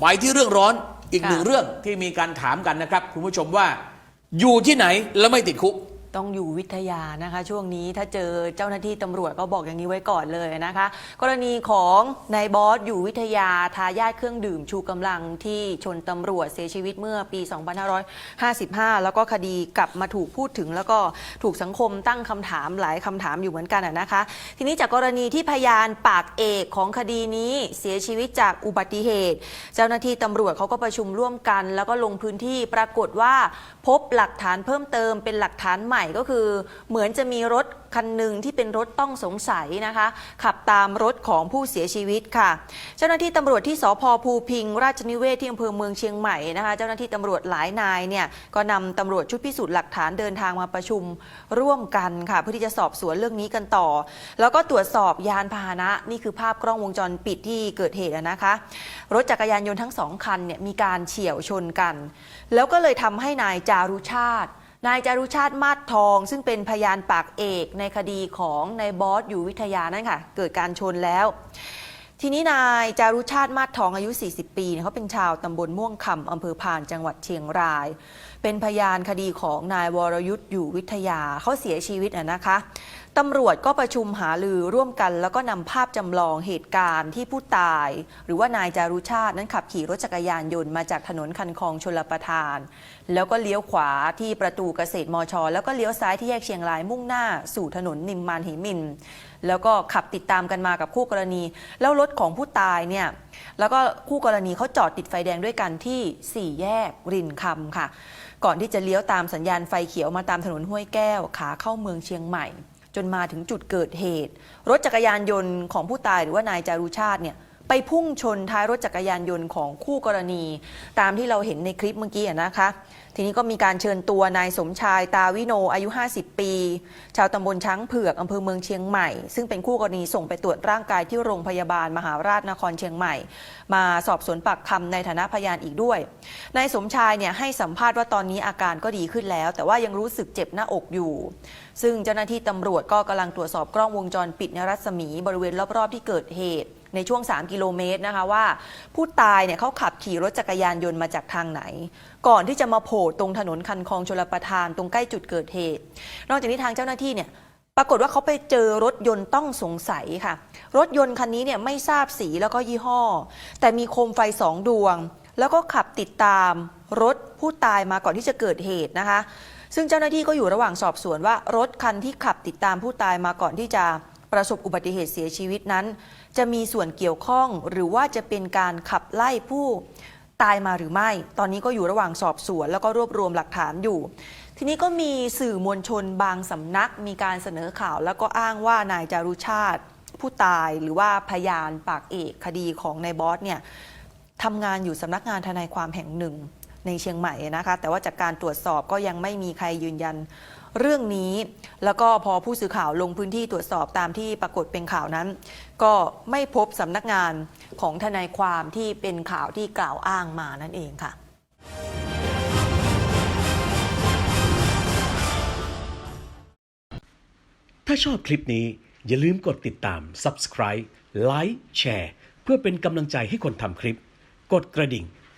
ไปที่เรื่องร้อนอีกค่ะหนึ่งเรื่องที่มีการถามกันนะครับ คุณผู้ชมว่าอยู่ที่ไหนแล้วไม่ติดคุก ต้องอยู่วิทยานะคะ ช่วงนี้ถ้าเจอเจ้าหน้าที่ตำรวจก็บอกอย่างนี้ไว้ก่อนเลยนะคะ กรณีของนายบอสอยู่วิทยาทายาทเครื่องดื่มชูกำลังที่ชนตำรวจเสียชีวิตเมื่อปี 2555 แล้วก็คดีกลับมาถูกพูดถึง แล้วก็ถูกสังคมตั้งคำถามหลายคำถามอยู่เหมือนกันนะคะ ทีนี้จากกรณีที่พยานปากเอกของคดีนี้เสียชีวิตจากอุบัติเหตุ เจ้าหน้าที่ตำรวจเขาก็ประชุมร่วมกัน แล้วก็ลงพื้นที่ปรากฏว่า พบหลักฐานเพิ่มเติมเป็นหลักฐานใหม่ก็คือ เหมือนจะมีรถคันหนึ่งที่เป็นรถต้องสงสัยนะคะ ขับตามรถของผู้เสียชีวิตค่ะ เจ้าหน้าที่ตำรวจที่สพภูพิง ราชนิเวศที่อำเภอเมืองเชียงใหม่นะคะ เจ้าหน้าที่ตำรวจหลายนายเนี่ยก็นำตำรวจชุดพิสูจน์หลักฐานเดินทางมาประชุมร่วมกันค่ะ เพื่อที่จะสอบสวนเรื่องนี้กันต่อ แล้วก็ตรวจสอบยานพาหนะนี่คือภาพกล้องวงจรปิดที่เกิดเหตุนะคะ รถจักรยานยนต์ทั้งสองคันเนี่ยมีการเฉี่ยวชนกัน แล้วก็เลยทำให้นายจารุชาติ นายจารุชาติมาศทอง ซึ่งเป็นพยานปากเอกในคดีของนายบอสอยู่วิทยานั่นค่ะ เกิดการชนแล้ว ทีนี้นายจารุชาติมาศทองอายุ 40 ปีเขาเป็นชาวตำบลม่วงคำอำเภอพานจังหวัดเชียงราย เป็นพยานคดีของนายวรยุทธ์อยู่วิทยาเขาเสียชีวิตอะนะคะตำรวจก็ประชุมหาลือร่วมกันแล้วก็นำภาพจำลองเหตุการณ์ที่ผู้ตาย หรือว่านายจารุชาตินั้นขับขี่รถจักรยานยนต์มาจากถนนคันคลองชลประทาน แล้วก็เลี้ยวขวาที่ประตูเกษตรมช แล้วก็เลี้ยวซ้ายที่แยกเชียงรายมุ่งหน้าสู่ถนนนิมมานเหมิน แล้วก็ขับติดตามกันมากับคู่กรณี แล้วรถของผู้ตายเนี่ยแล้วก็คู่กรณีเขาจอดติดไฟแดงด้วยกันที่สี่แยกรินคำค่ะ ก่อนที่จะเลี้ยวตามสัญญาณไฟเขียวมาตามถนนห้วยแก้วขาเข้าเมืองเชียงใหม่ จนมาถึงจุดเกิดเหตุ รถจักรยานยนต์ของผู้ตายหรือว่านายจารุชาติเนี่ย ไปพุ่งชนท้ายรถจักรยานยนต์ของคู่กรณี ตามที่เราเห็นในคลิปเมื่อกี้นะคะ ทีนี้ก็มีการเชิญตัวนายสมชายตาวิโนอายุ 50 ปี ชาวตำบลช้างเผือกอำเภอเมืองเชียงใหม่ ซึ่งเป็นคู่กรณีส่งไปตรวจร่างกายที่โรงพยาบาลมหาราชนครเชียงใหม่ มาสอบสวนปากคำในฐานะพยานอีกด้วยนายสมชายเนี่ยให้สัมภาษณ์ว่าตอนนี้อาการก็ดีขึ้นแล้ว แต่ว่ายังรู้สึกเจ็บหน้าอกอยู่ ซึ่งเจ้าหน้าที่ตำรวจก็กำลังตรวจสอบกล้องวงจรปิดในรัศมีบริเวณรอบๆที่เกิดเหตุ ในช่วง 3 กิโลเมตรนะคะว่า ผู้ตายเนี่ยเขาขับขี่รถจักรยานยนต์มาจากทางไหน ก่อนที่จะมาโผล่ตรงถนนคันคลองชลประทานตรงใกล้จุดเกิดเหตุ นอกจากนี้ทางเจ้าหน้าที่เนี่ยปรากฏว่าเขาไปเจอรถยนต์ต้องสงสัยค่ะ รถยนต์คันนี้เนี่ยไม่ทราบสีแล้วก็ยี่ห้อ แต่มีโคมไฟสองดวง แล้วก็ขับติดตามรถผู้ตายมาก่อนที่จะเกิดเหตุนะคะ ซึ่งเจ้าหน้าที่ก็อยู่ระหว่างสอบสวนว่ารถคันที่ขับติดตามผู้ตายมาก่อนที่จะ ประสบอุบัติเหตุเสียชีวิตนั้น จะมีส่วนเกี่ยวข้องหรือว่าจะเป็นการขับไล่ผู้ตายมาหรือไม่ ตอนนี้ก็อยู่ระหว่างสอบสวน แล้วก็รวบรวมหลักฐานอยู่ ทีนี้ก็มีสื่อมวลชนบางสำนัก มีการเสนอข่าว แล้วก็อ้างว่านายจารุชาติ ผู้ตายหรือว่าพยานปากเอกคดีของนายบอสเนี่ยทำงานอยู่สำนักงานทนายความแห่งหนึ่งในเชียงใหม่นะคะ แต่ว่าจากการตรวจสอบก็ยังไม่มีใครยืนยัน เรื่องนี้ แล้วก็พอผู้สื่อข่าวลงพื้นที่ตรวจสอบตามที่ปรากฏเป็นข่าวนั้น ก็ไม่พบสำนักงานของทนายความที่เป็นข่าวที่กล่าวอ้างมานั่นเองค่ะถ้าชอบคลิปนี้อย่าลืมกดติดตาม subscribe ไลค์แชร์เพื่อเป็นกำลังใจให้คนทำคลิป กดกระดิ่ง